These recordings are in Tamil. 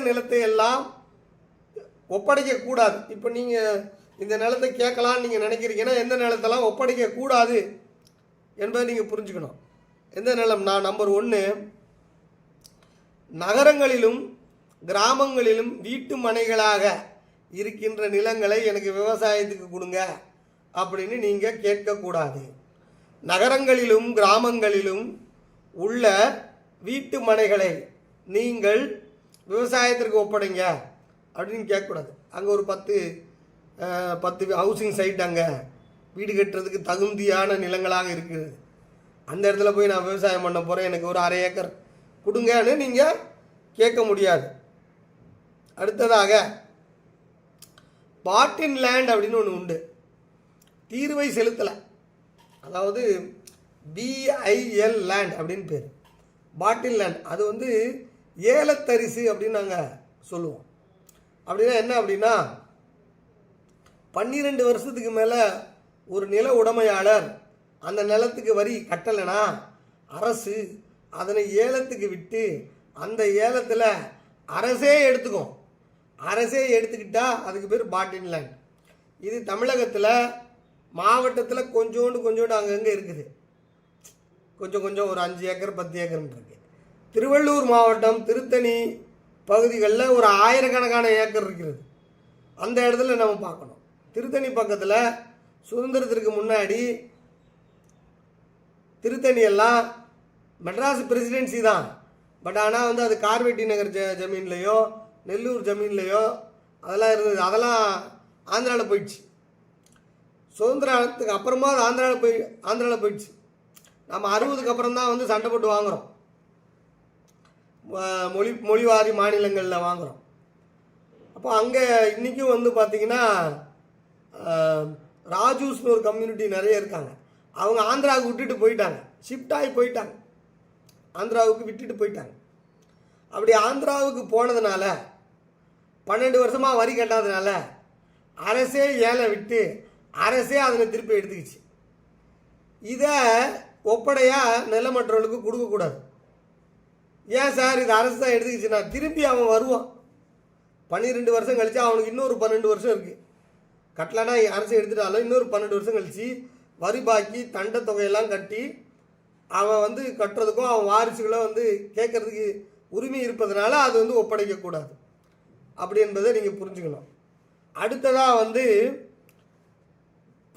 நிலத்தை எல்லாம் ஒப்படைக்க கூடாது. இப்போ நீங்கள் இந்த நிலத்தை கேட்கலாம்னு நீங்கள் நினைக்கிறீங்கன்னா எந்த நிலத்தெல்லாம் ஒப்படைக்கக்கூடாது என்பதை நீங்கள் புரிஞ்சுக்கணும். எந்த நிலம்? நான் நம்பர் ஒன்று நகரங்களிலும் கிராமங்களிலும் வீட்டு மனைகளாக இருக்கின்ற நிலங்களை எனக்கு விவசாயத்துக்கு கொடுங்க அப்படின்னு நீங்கள் கேட்கக்கூடாது நகரங்களிலும் கிராமங்களிலும் உள்ள வீட்டு மனைகளை நீங்கள் விவசாயத்திற்கு ஒப்படைங்க அப்படின்னு கேட்கக்கூடாது. அங்கே ஒரு பத்து பத்து ஹவுசிங் சைட் அங்கே வீடு கட்டுறதுக்கு தகுந்தியான நிலங்களாக இருக்குது அந்த இடத்துல போய் நான் விவசாயம் பண்ண போகிறேன் எனக்கு ஒரு அரை ஏக்கர் கொடுங்கன்னு நீங்கள் கேட்க முடியாது. அடுத்ததாக பாட்டின் லேண்ட் அப்படின்னு ஒன்று உண்டு. தீர்வை செலுத்தலை. அதாவது பிஐஎல் லேண்ட் அப்படின்னு பேர். பாட்டில் லேண்ட் அது வந்து ஏலத்தரிசு அப்படின்னு நாங்கள் சொல்லுவோம். அப்படின்னா என்ன அப்படின்னா பன்னிரெண்டு வருஷத்துக்கு மேலே ஒரு நில உடைமையாளர் அந்த நிலத்துக்கு வரி கட்டலைனா அரசு அதனை ஏலத்துக்கு விட்டு அந்த ஏலத்தில் அரசே எடுத்துக்கும். அரசே எடுத்துக்கிட்டால் அதுக்கு பேர் பாட்டின் லேண்ட். இது தமிழகத்தில் மாவட்டத்தில் கொஞ்சோண்டு கொஞ்சோண்டு அங்கங்கே இருக்குது. கொஞ்சம் கொஞ்சம் ஒரு அஞ்சு ஏக்கர் பத்து ஏக்கர்னு இருக்குது திருவள்ளூர் மாவட்டம் திருத்தணி பகுதிகளில் ஒரு ஆயிரக்கணக்கான ஏக்கர் இருக்கிறது. அந்த இடத்துல நம்ம பார்க்கணும். திருத்தணி பக்கத்தில் சுதந்திரத்திற்கு முன்னாடி திருத்தணியெல்லாம் மெட்ராஸ் பிரசிடென்சி தான். பட் ஆனால் வந்து அது கார்வெட்டி நகர் ஜ ஜமீன்லேயோ நெல்லூர் ஜமீன்லேயோ அதெல்லாம் இருந்தது. அதெல்லாம் ஆந்திராவில் போயிடுச்சு. சுதந்திரத்துக்கு அப்புறமா அது ஆந்திராவில் போய் ஆந்திராவில் போயிடுச்சு. நம்ம அறுபதுக்கு அப்புறம் தான் வந்து சண்டை போட்டு வாங்குகிறோம் மொழி மொழிவாரி மாநிலங்களில் வாங்குகிறோம் அப்போ அங்கே இன்றைக்கும் வந்து பார்த்திங்கன்னா ராஜூஸ்னு ஒரு கம்யூனிட்டி நிறைய இருக்காங்க. அவங்க ஆந்திராவுக்கு விட்டுட்டு போயிட்டாங்க. ஷிஃப்ட் ஆகி போயிட்டாங்க. ஆந்திராவுக்கு விட்டுட்டு போயிட்டாங்க. அப்படி ஆந்திராவுக்கு போனதுனால பன்னெண்டு வருஷமாக வரி கட்டாததுனால அரசே ஏழை விட்டு அரசே அதனை திருப்பி எடுத்துக்கிச்சு. இதை ஒப்படையாக நிலமற்றவர்களுக்கு கொடுக்கக்கூடாது. ஏன் சார் இது அரசு தான் எடுத்துக்கிச்சுன்னா திருப்பி அவன் வருவான். பன்னிரெண்டு வருஷம் கழிச்சு அவனுக்கு இன்னொரு பன்னெண்டு வருஷம் இருக்குது கட்டலனா அரசு எடுத்துட்டாலும் இன்னொரு பன்னெண்டு வருஷம் கழிச்சு வரி பாக்கி தண்டை தொகையெல்லாம் கட்டி அவன் வந்து கட்டுறதுக்கும் அவன் வாரிசுகளை வந்து கேட்கறதுக்கு உரிமை இருப்பதனால அது வந்து ஒப்படைக்கக்கூடாது அப்படி என்பதை நீங்கள் புரிஞ்சுக்கணும். அடுத்ததாக வந்து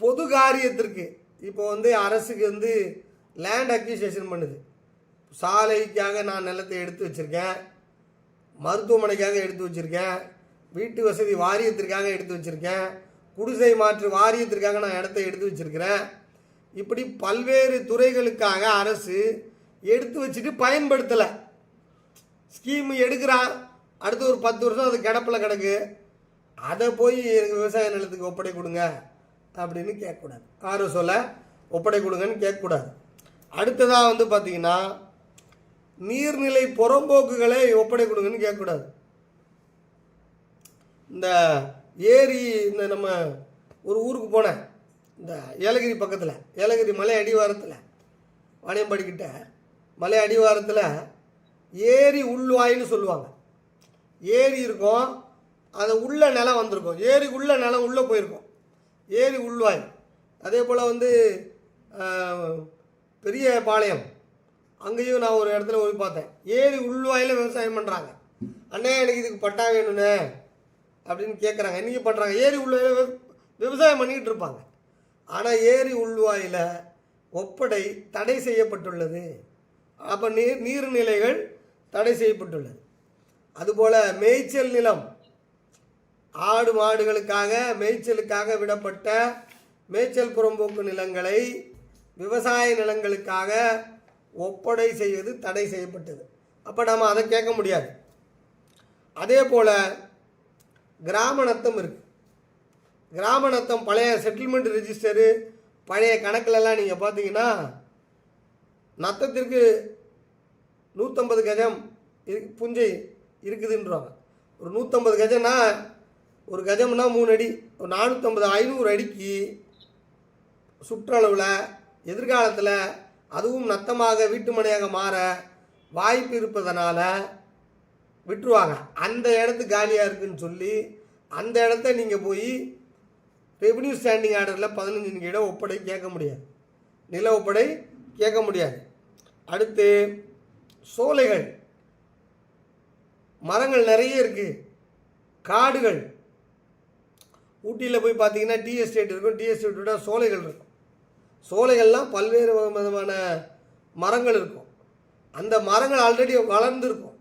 பொது காரியத்திற்கு. இப்போ வந்து அரசுக்கு வந்து லேண்ட் அக்யூசியேஷன் பண்ணுது. சாலைக்காக நான் நிலத்தை எடுத்து வச்சுருக்கேன். மருத்துவமனைக்காக எடுத்து வச்சுருக்கேன். வீட்டு வசதி வாரியத்திற்காக எடுத்து வச்சுருக்கேன். குடிசை மாற்று வாரியத்திற்காக நான் இடத்த எடுத்து வச்சுருக்கிறேன். இப்படி பல்வேறு துறைகளுக்காக அரசு எடுத்து வச்சுட்டு பயன்படுத்தலை. ஸ்கீம் எடுக்கிறான். அடுத்து ஒரு பத்து வருஷம் அது கிடப்பில் கிடக்கு. அதை போய் எனக்கு விவசாய நிலத்துக்கு ஒப்படை கொடுங்க அப்படின்னு கேட்கக்கூடாது. யாரும் சொல்ல ஒப்படை கொடுங்கன்னு கேட்கக்கூடாது. அடுத்ததாக வந்து பார்த்திங்கன்னா நீர்நிலை புறம்போக்குகளை ஒப்படை கொடுங்கன்னு கேட்கக்கூடாது. இந்த ஏரி இந்த நம்ம ஒரு ஊருக்கு போனேன். இந்த ஏலகிரி பக்கத்தில் ஏலகிரி மலை அடிவாரத்தில் வாணியம்பாடிக்கிட்ட மலை அடிவாரத்தில் ஏரி உள்வாயின்னு சொல்லுவாங்க. ஏரி இருக்கும் அது உள்ள நிலம் வந்திருக்கும். ஏரி உள்ள நிலம் உள்ளே போயிருக்கும். ஏரி உள்வாய் அதே போல் வந்து பெரிய பாளையம். அங்கேயும் நான் ஒரு இடத்துல போய் பார்த்தேன். ஏரி உள்வாயில் விவசாயம் பண்ணுறாங்க அண்ணே எனக்கு இதுக்கு பட்டா வேணுண்ணே அப்படின்னு கேட்குறாங்க இன்றைக்கி பண்ணுறாங்க ஏரி உள்வாயில் விவ- விவசாயம் பண்ணிக்கிட்டு இருப்பாங்க. ஆனால் ஏரி உள்வாயில் ஒப்படை தடை செய்யப்பட்டுள்ளது. அப்போ நீர் நீர்நிலைகள் தடை செய்யப்பட்டுள்ளது. அதுபோல் மேய்ச்சல் நிலம். ஆடு மாடுகளுக்காக மேய்ச்சலுக்காக விடப்பட்ட மேய்ச்சல் புறம்போக்கு நிலங்களை விவசாய நிலங்களுக்காக ஒப்படை செய்வது தடை செய்யப்பட்டது. அப்போ நம்ம அதை கேட்க முடியாது. அதே போல் கிராம நத்தம் கிராமணத்தம் பழைய செட்டில்மெண்ட் ரிஜிஸ்டரு பழைய கணக்கிலலாம் நீங்கள் பார்த்தீங்கன்னா நத்தத்திற்கு நூற்றம்பது கஜம் இரு புஞ்சை இருக்குதுன்றாங்க. ஒரு நூற்றம்பது கஜம்னா ஒரு கஜம்னா மூணு அடி ஒரு நானூற்றம்பது ஐநூறு அடிக்கு சுற்றளவில் எதிர்காலத்தில் அதுவும் நத்தமாக வீட்டுமனையாக மாற வாய்ப்பு இருப்பதனால் விட்டுருவாங்க. அந்த இடத்து காலியாக இருக்குன்னு சொல்லி அந்த இடத்த நீங்கள் போய் ரெவன்யூ ஸ்டாண்டிங் ஆர்டரில் பதினஞ்சு இடம் ஒப்படை கேட்க முடியாது. நில ஒப்படை கேட்க முடியாது. அடுத்து சோலைகள். மரங்கள் நிறைய இருக்குது காடுகள். ஊட்டியில் போய் பார்த்தீங்கன்னா டிஎஸ்டேட் இருக்கும். டிஎஸ்டேட்டோட சோலைகள் இருக்கும். சோலைகள்லாம் பல்வேறு விதமான மரங்கள் இருக்கும். அந்த மரங்கள் ஆல்ரெடி வளர்ந்துருக்கும்.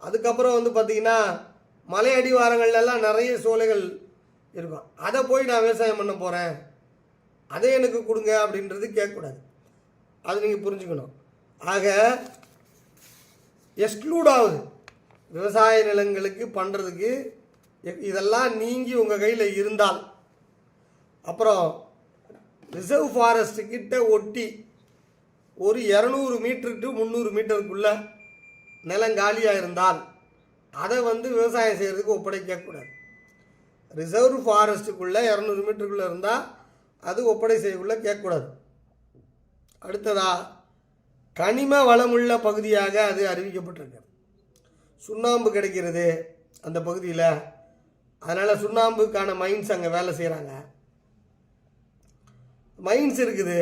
அதுக்கப்புறம் வந்து பார்த்திங்கன்னா மலை அடிவாரங்கள்லாம் நிறைய சோலைகள் இருக்கும். அதை போய் நான் விவசாயம் பண்ண போகிறேன் அதை எனக்கு கொடுங்க அப்படின்றது கேட்கக்கூடாது. அது நீங்கள் புரிஞ்சுக்கணும். ஆக எக்ஸ்க்ளூட் ஆகுது. விவசாய நிலங்களுக்கு பண்ணுறதுக்கு இதெல்லாம் நீங்கி உங்கள் கையில் இருந்தால். அப்புறம் ரிசர்வ் ஃபாரஸ்ட் கிட்ட ஒட்டி ஒரு இரநூறு மீட்டர் டு முந்நூறு மீட்டருக்குள்ள நிலம் காலியாக இருந்தால் அதை வந்து விவசாயம் செய்கிறதுக்கு ஒப்படைக்கக்கூடாது ரிசர்வ் ஃபாரஸ்ட்டுக்குள்ளே இரநூறு மீட்டருக்குள்ளே இருந்தால் அது ஒப்படை செய்யக்குள்ளே கேட்கக்கூடாது அடுத்ததா கனிம வளமுள்ள பகுதியாக அது அறிவிக்கப்பட்டிருக்கு சுண்ணாம்பு கிடைக்கிறது அந்த பகுதியில். அதனால் சுண்ணாம்புக்கான மைன்ஸ் அங்கே வேலை செய்கிறாங்க மைன்ஸ் இருக்குது.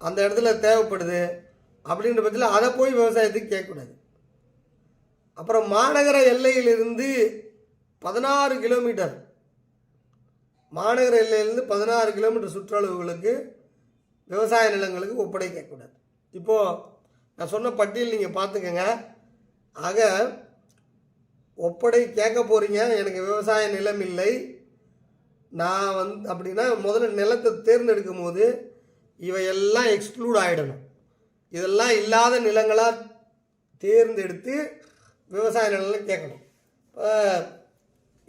அந்த இடத்துல தேவைப்படுது. அப்படின்ற பட்சத்தில் அதை போய் விவசாயத்துக்கு கேட்கக்கூடாது. அப்புறம் மாநகர எல்லையிலிருந்து பதினாறு கிலோமீட்டர் மாநகர எல்லையிலிருந்து பதினாறு கிலோமீட்டர் சுற்றளவுகளுக்கு விவசாய நிலங்களுக்கு ஒப்படைக்கக்கூடாது இப்போது நான் சொன்ன பட்டியல் நீங்கள் பார்த்துக்கங்க. ஆக ஒப்படை கேட்க போகிறீங்க எனக்கு விவசாய நிலம் இல்லை. நான் வந்து அப்படின்னா முதல்ல நிலத்தை தேர்ந்தெடுக்கும் போது இவையெல்லாம் எக்ஸ்க்ளூட் ஆகிடணும் இதெல்லாம் இல்லாத நிலங்களாக தேர்ந்தெடுத்து விவசாய நிலங்கள் கேட்கணும். இப்போ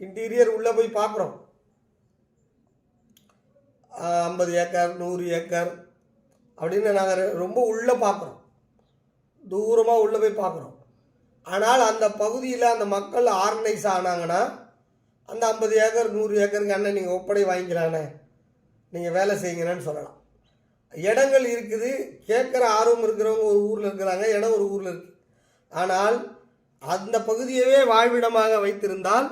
இன்டீரியர் உள்ளே போய் பார்க்குறோம். ஐம்பது ஏக்கர் நூறு ஏக்கர் அப்படின்னு நாங்கள் ரொம்ப உள்ளே பார்க்குறோம். தூரமாக உள்ளே போய் பார்க்குறோம். ஆனால் அந்த பகுதியில் அந்த மக்கள் ஆர்கனைஸ் ஆனாங்கன்னா அந்த ஐம்பது ஏக்கர் நூறு ஏக்கருக்கு அண்ணன் நீங்கள் ஒப்படை வாங்கிக்கிறானே நீங்கள் வேலை செய்யுங்கன்னு சொல்லலாம். இடங்கள் இருக்குது கேட்குற ஆர்வம் இருக்கிறவங்க ஒரு ஊரில் இருக்கிறாங்க இடம் ஒரு ஊரில் இருக்குது ஆனால் அந்த பகுதியவே வாழ்விடமாக வைத்திருந்தால்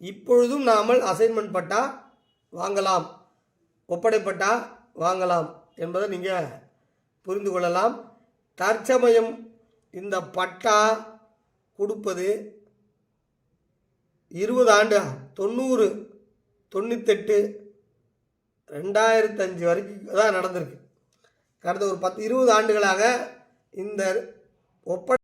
இப்பொழுதும் நாமல் அசைன்மெண்ட் பட்டா வாங்கலாம் ஒப்படைப்பட்டா வாங்கலாம் என்பதை நீங்கள் புரிந்து கொள்ளலாம். தற்சமயம் இந்த பட்டா கொடுப்பது இருபது ஆண்டு தொண்ணூறு தொண்ணூத்தெட்டு ரெண்டாயிரத்தஞ்சு வரைக்கும் தான் நடந்திருக்கு. கடந்த ஒரு பத்து இருபது ஆண்டுகளாக இந்த ஒப்படை